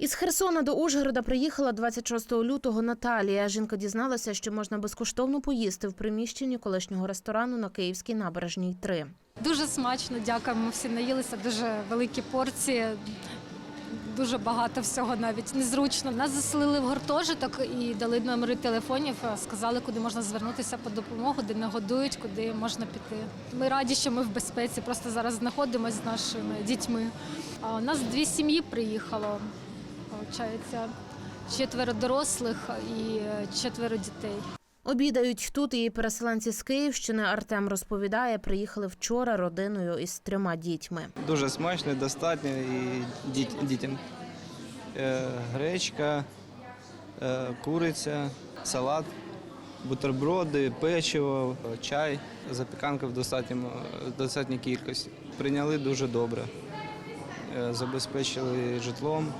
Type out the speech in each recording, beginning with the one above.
Із Херсона до Ужгорода приїхала 26 лютого Наталія. Жінка дізналася, що можна безкоштовно поїсти в приміщенні колишнього ресторану на Київській набережній 3. Дуже смачно, дякуємо. Всі наїлися, дуже великі порції, дуже багато всього навіть незручно. Нас заселили в гуртожиток і дали номери телефонів, сказали, куди можна звернутися по допомогу, де нагодують, куди можна піти. Ми раді, що ми в безпеці, просто зараз знаходимося з нашими дітьми. А у нас дві сім'ї приїхало, виходить, четверо дорослих і е, четверо дітей. Обідають тут і переселенці з Київщини. Артем розповідає, приїхали вчора родиною із трьома дітьми. Дуже смачно, достатньо і діт- дітям. Е, Гречка, е, куриця, салат, бутерброди, печиво, чай, запіканка в достатньому, достатній кількості. Прийняли дуже добре. Забезпечили житлом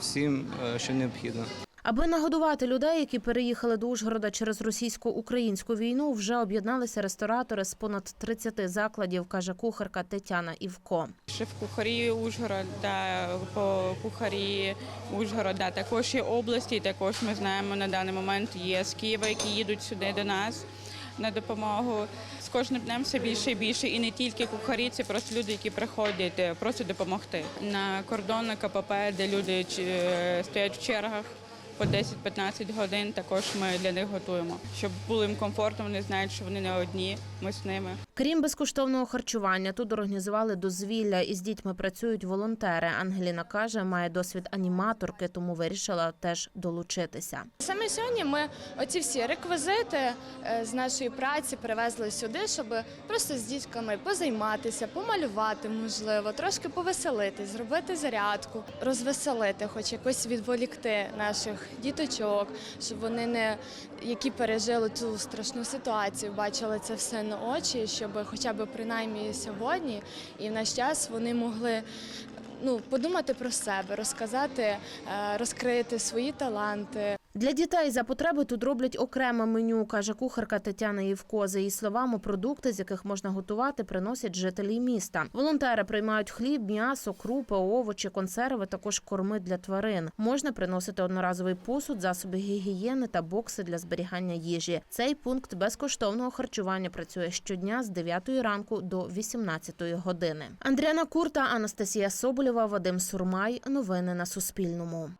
всім, е, що необхідно. Аби нагодувати людей, які переїхали до Ужгорода через російсько-українську війну, вже об'єдналися ресторатори з понад 30 закладів, каже кухарка Тетяна Івко. Шеф-кухарі Ужгорода, по кухарі Ужгорода, також є області, також ми знаємо на даний момент є з Києва, які їдуть сюди до нас на допомогу. З кожним днем все більше і більше, і не тільки кухарі, це просто люди, які приходять е, просто допомогти. На кордон, на КПП, де люди е, стоять в чергах. По 10-15 годин також ми для них готуємо, щоб було їм комфортно. Вони знають, що вони не одні. Ми з ними. Крім безкоштовного харчування, тут організували дозвілля і з дітьми працюють волонтери. Ангеліна каже, має досвід аніматорки, тому вирішила теж долучитися. Саме сьогодні ми оці всі реквізити е, з нашої праці привезли сюди, щоб просто з дітками позайматися, помалювати, можливо, трошки повеселитись, зробити зарядку, розвеселити, хоч якось відволікти наших діточок, щоб вони не які пережили цю страшну ситуацію, бачили це все на очі, щоб хоча б принаймні сьогодні і в наш час вони могли ну, подумати про себе, розказати, е, розкрити свої таланти. Для дітей за потреби тут роблять окреме меню, каже кухарка Тетяна Євко. За її словами, продукти, з яких можна готувати, приносять жителі міста. Волонтери приймають хліб, м'ясо, крупи, овочі, консерви, також корми для тварин. Можна приносити одноразовий посуд, засоби гігієни та бокси для зберігання їжі. Цей пункт безкоштовного харчування працює щодня з 9 ранку до 18 години. Андріана Курта, Анастасія Соболєва, Вадим Сурмай. Новини на Суспільному.